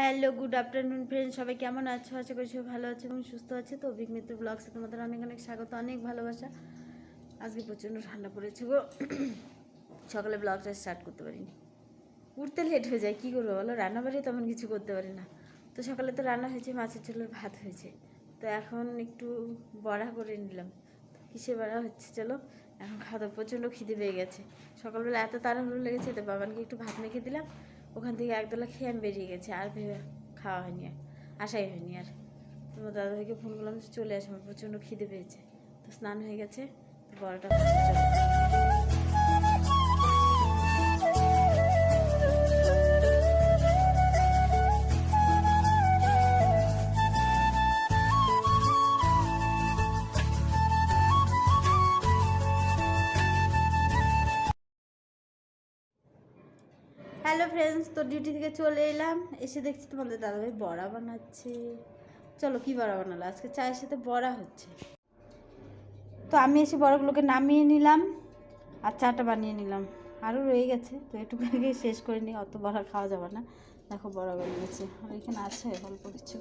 Hello, good afternoon friend সবাই কেমন আছো? আশা করি সবাই ভালো আছে এবং সুস্থ আছে। তো অভিক মিত্র ব্লগসে তোমাদের অনেক অনেক স্বাগত, অনেক ভালোবাসা। আজকে প্রচণ্ড ঠান্ডা পড়েছে গো। সকালে ব্লগটা স্টার্ট করতে পারিনি। উঠতে লেট হয়ে যায়, কী করব বলো? রান্না রান্নাবাড়ি তেমন কিছু করতে পারি না। তো সকালে তো রান্না হয়েছে, মাছের ঝোলের ভাত হয়েছে। তো এখন একটু বড়া করে নিলাম। কিসে বড়া হচ্ছে চলো? এখন খাওয়া দাওয়া, প্রচণ্ড খিদে পেয়ে গেছে। সকালবেলা এত তাড়াহুড়ো লেগেছে, তো বাবানকে একটু ভাত মেখে দিলাম। ওখান থেকে একদলা খেয়ে আমি বেরিয়ে গেছি, আর ভেবে খাওয়া হয়নি আর আসাই হয়নি আর। তোমার দাদাভাইকে ফোন করলাম যে চলে আসব আমার প্রচণ্ড খিদে পেয়েছে। তো স্নান হয়ে গেছে, তো বড়টা হ্যালো ফ্রেন্ডস তো ডিউটি থেকে চলে এলাম। এসে দেখছি তোমাদের দাদাভাই বড়া বানাচ্ছে। চলো, কি বড়া বানালো? আজকে চায়ের সাথে বড়া হচ্ছে। তো আমি এসে বড়াগুলোকে নামিয়ে নিলাম আর চাটা বানিয়ে নিলাম। আরও রয়ে গেছে, তো একটু আগে শেষ করে নিই। অত বড়া খাওয়া যাবে না। দেখো বড়া বানিয়েছে আর এখানে আছে, অল্প কিছু।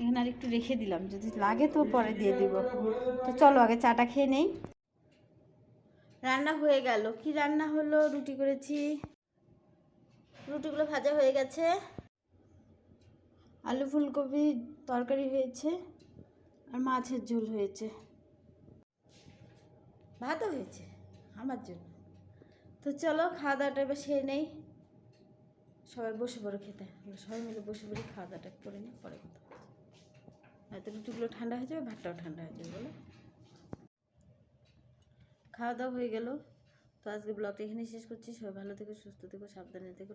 এখানে আর একটু রেখে দিলাম। যদি লাগে তো পরে দিয়ে দিব। তো চলো, আগে চাটা খেয়ে নেই। রান্না হয়ে গেল। কি রান্না হলো? রুটি করেছি। রুটিগুলো ভাজা হয়ে গেছে। আলু ফুলকপি তরকারি হয়েছে আর মাছের ঝোল হয়েছে। ভাতও হয়েছে আমার জন্য। তো চলো খাওয়া দাওয়াটা এবার সেরে নেই। সবাই বসে পড়ো খেতে। সবাই মিলে বসে পড়ি খাওয়া দাওয়াটা করে নিই, পরে কথা হয়তো রুটিগুলো ঠান্ডা হয়ে যাবে, ভাতটাও ঠান্ডা হয়ে যাবে, বলো। খাওয়া দাওয়া হয়ে গেল। তো আজকে ব্লগটা এখানেই শেষ করছি। সবাই ভালো থেকো, সুস্থ থেকো, সাবধানে থেকো।